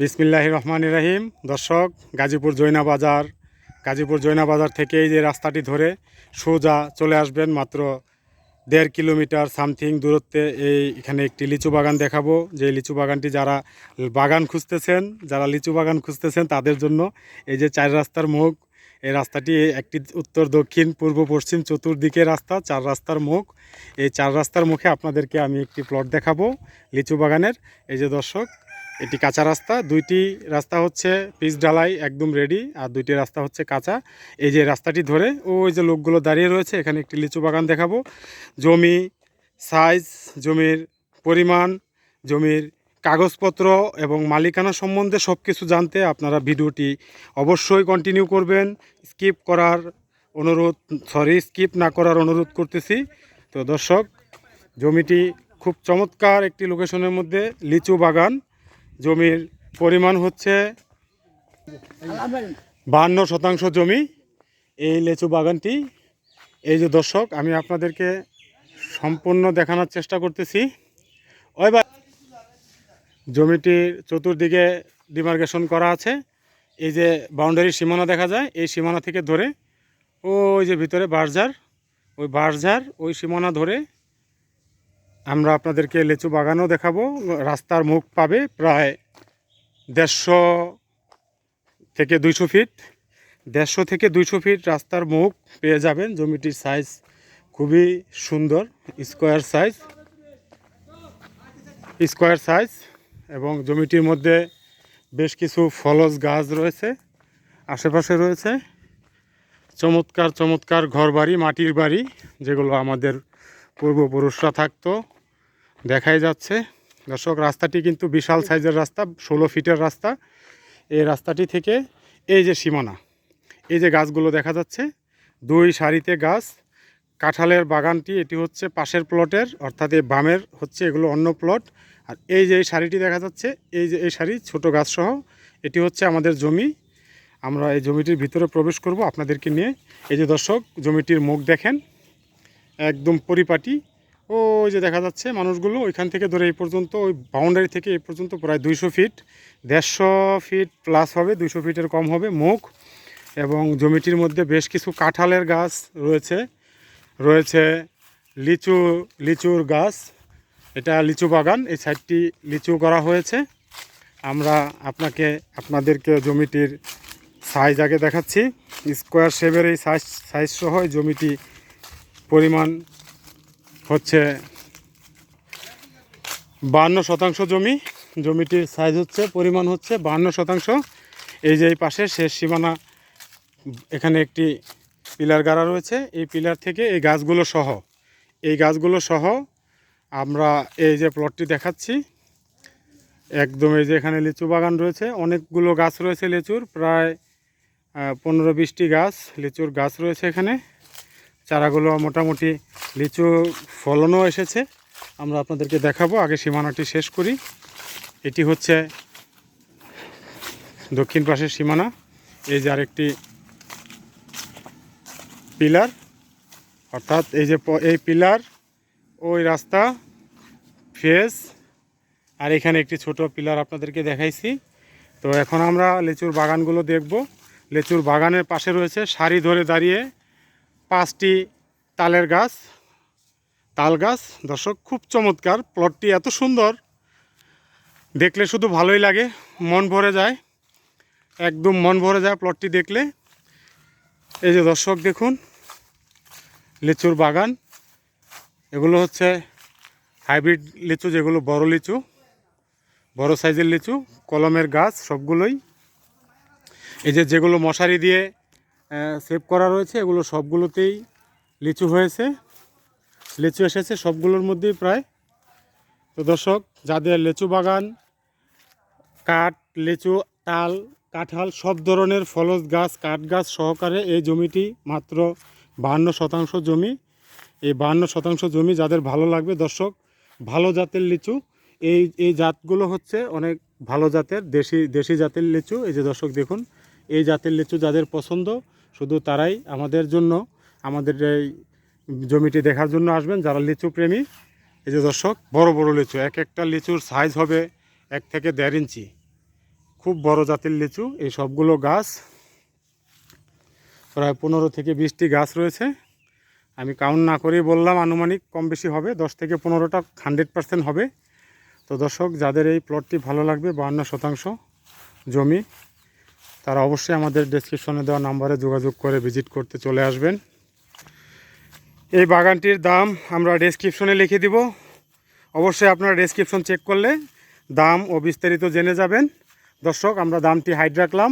বিসমিল্লাহ রহমান রাহিম। দর্শক, গাজীপুর জৈনা বাজার। গাজীপুর জৈনা বাজার থেকে এই যে রাস্তাটি ধরে সোজা চলে আসবেন মাত্র দেড় কিলোমিটার সামথিং দূরত্বে এই এখানে একটি লিচু বাগান দেখাবো। যে লিচু বাগানটি যারা বাগান খুঁজতেছেন, যারা লিচু বাগান খুঁজতেছেন, তাদের জন্য এই যে চার রাস্তার মুখ, এই রাস্তাটি একটি উত্তর, দক্ষিণ, পূর্ব, পশ্চিম, চতুর্দিকে রাস্তা, চার রাস্তার মুখ। এই চার রাস্তার মুখে আপনাদেরকে আমি একটি প্লট দেখাবো লিচু বাগানের। এই যে দর্শক এটি কাঁচা রাস্তা, দুইটি রাস্তা হচ্ছে পিচ ঢালাই একদম রেডি আর দুইটি রাস্তা হচ্ছে কাঁচা। এই যে রাস্তাটি ধরে ও ওই যে লোকগুলো দাঁড়িয়ে রয়েছে, এখানে একটি লিচু বাগান দেখাবো। জমি সাইজ জমির পরিমাণ, জমির কাগজপত্র এবং মালিকানা সম্বন্ধে সব কিছু জানতে আপনারা ভিডিওটি অবশ্যই কন্টিনিউ করবেন। স্কিপ করার অনুরোধ সরি স্কিপ না করার অনুরোধ করতেছি। তো দর্শক, জমিটি খুব চমৎকার একটি লোকেশনের মধ্যে লিচু বাগান। জমির পরিমাণ হচ্ছে বাহান্ন শতাংশ জমি এই লেচু বাগানটি। এই যে দর্শক, আমি আপনাদেরকে সম্পূর্ণ দেখানোর চেষ্টা করতেছি। ওই বা জমিটির চতুর্দিকে ডিমার্কেশন করা আছে। এই যে বাউন্ডারি সীমানা দেখা যায়, এই সীমানা থেকে ধরে ওই যে ভিতরে বাঁশঝাড় ওই বাঁশঝাড় ওই সীমানা ধরে আমরা আপনাদেরকে লিচু বাগানও দেখাবো। রাস্তার মুখ পাবে প্রায় দেড়শো থেকে দুইশো ফিট। দেড়শো থেকে দুইশো ফিট রাস্তার মুখ পেয়ে যাবেন। জমিটির সাইজ খুবই সুন্দর স্কোয়ার সাইজ স্কোয়ার সাইজ এবং জমিটির মধ্যে বেশ কিছু ফলজ গাছ রয়েছে, আশেপাশে রয়েছে। চমৎকার চমৎকার ঘরবাড়ি, মাটির বাড়ি, যেগুলো আমাদের পূর্বপুরুষরা থাকতো, দেখাই যাচ্ছে। দর্শক, রাস্তাটি কিন্তু বিশাল সাইজের রাস্তা, ষোলো ফিটের রাস্তা। এই রাস্তাটি থেকে এই যে সীমানা, এই যে গাছগুলো দেখা যাচ্ছে, দুই সারিতে গাছ। কাঁঠালের বাগানটি, এটি হচ্ছে পাশের প্লটের, অর্থাৎ এই বামের হচ্ছে এগুলো অন্য প্লট। আর এই যে এই শাড়িটি দেখা যাচ্ছে, এই যে এই শাড়ি ছোট গাছসহ, এটি হচ্ছে আমাদের জমি। আমরা এই জমিটির ভিতরে প্রবেশ করব আপনাদেরকে নিয়ে। এই যে দর্শক, জমিটির মুখ দেখেন। একদম পরিপাটি। ওই যে দেখা যাচ্ছে মানুষগুলো ওইখান থেকে ধরে এই পর্যন্ত, ওই বাউন্ডারি থেকে এই পর্যন্ত প্রায় দুইশো ফিট দেড়শো ফিট প্লাস হবে, দুইশো ফিটের কম হবে মুখ এবং জমিটির মধ্যে বেশ কিছু কাঁঠালের গাছ রয়েছে। রয়েছে লিচু, লিচুর গাছ। এটা লিচু বাগান, এই সাইডটি লিচু করা হয়েছে। আমরা আপনাকে, আপনাদেরকে জমিটির সাইজ আগে দেখাচ্ছি। স্কোয়ার শেপের এই সাইজ সাইজ সহ জমিটি পরিমাণ হচ্ছে বান্ন শতাংশ জমি। জমিটির সাইজ হচ্ছে, পরিমাণ হচ্ছে বান্ন শতাংশ। এই যে এই পাশে শেষ সীমানা, এখানে একটি পিলার গাড়া রয়েছে। এই পিলার থেকে এই গাছগুলো সহ, এই গাছগুলো সহ আমরা এই যে প্লটটি দেখাচ্ছি। একদম এই যে এখানে লিচু বাগান রয়েছে। অনেকগুলো গাছ রয়েছে লিচুর, প্রায় পনেরো বিশটি গাছ, লিচুর গাছ রয়েছে এখানে। চারাগুলো মোটামুটি লিচু ফলনও এসেছে। আমরা আপনাদেরকে দেখাবো, আগে সীমানাটি শেষ করি। এটি হচ্ছে দক্ষিণ পাশের সীমানা। এই যে আরেকটি পিলার, অর্থাৎ এই যে এই পিলার, ওই রাস্তা, ফেস, আর এখানে একটি ছোট পিলার আপনাদেরকে দেখাইছি। তো এখন আমরা লিচুর বাগানগুলো দেখব। লিচুর বাগানের পাশে রয়েছে সারি ধরে দাঁড়িয়ে পাঁচটি তালের গাছ, তাল গাছ। দর্শক, খুব চমৎকার। প্লটটি এত সুন্দর। দেখলে শুধু ভালোই লাগে, মন ভরে যায়। একদম মন ভরে যায় প্লটটি দেখলে। এই যে দর্শক, দেখুন। লিচুর বাগান। এগুলো হচ্ছে হাইব্রিড লিচু, যেগুলো বড় লিচু, বড় সাইজের লিচু, কলমের গাছ সবগুলোই। এই যে যেগুলো মশারি দিয়ে সেভ করা রয়েছে। এগুলো সবগুলোতেই লিচু হয়েছে। লিচু এসেছে সবগুলোর মধ্যেই প্রায়। তো দর্শক, যাদের লিচু বাগান, কাঠ, লিচু, তাল, কাঁঠাল সব ধরনের ফলজ গাছ, কাঠ গাছ সহকারে এই জমিটি মাত্র বাহান্ন শতাংশ জমি। এই বাহান্ন শতাংশ জমি যাদের ভালো লাগবে, দর্শক, ভালো জাতের লিচু। এই এই জাতগুলো হচ্ছে অনেক ভালো জাতের, দেশি দেশি জাতের লিচু। এই যে দর্শক দেখুন, এই জাতের লিচু যাদের পছন্দ শুধু তারাই আমাদের জন্য, আমাদের এই জমিটি দেখার জন্য আসবেন যারা লিচু প্রেমী। এই যে দর্শক, বড় বড় লিচু, এক একটা লিচুর সাইজ হবে এক থেকে দেড় ইঞ্চি। খুব বড় জাতের লিচু, এই সবগুলো গাছ, প্রায় পনেরো থেকে বিশটি গাছ রয়েছে। আমি কাউন্ট না করেই বললাম, আনুমানিক কম বেশি হবে, দশ থেকে পনেরোটা হান্ড্রেড পার্সেন্ট হবে। তো দর্শক, যাদের এই প্লটটি ভালো লাগবে, বাহান্ন শতাংশ জমি তারা অবশ্যই আমাদের ডেসক্রিপশনে দেওয়া নাম্বারে যোগাযোগ করে ভিজিট করতে চলে আসবেন। এই বাগানটির দাম আমরা ডেসক্রিপশনে লিখে দিব। অবশ্যই আপনারা ডেসক্রিপশন চেক করলে দাম ও বিস্তারিত জেনে যাবেন। দর্শক, আমরা দামটি হাইড রাখলাম।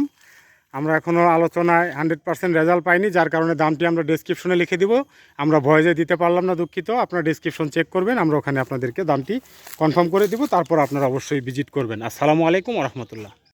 আমরা এখনও আলোচনায় হান্ড্রেড পার্সেন্ট রেজাল্ট পাইনি, যার কারণে দামটি আমরা ডেসক্রিপশনে লিখে দিব। আমরা ভয়েসে দিতে পারলাম না, দুঃখিত। আপনারা ডেসক্রিপশন চেক করবেন, আমরা ওখানে আপনাদেরকে দামটি কনফার্ম করে দিব। তারপর আপনারা অবশ্যই ভিজিট করবেন। আসসালামু আলাইকুম রহমতুল্লাহ।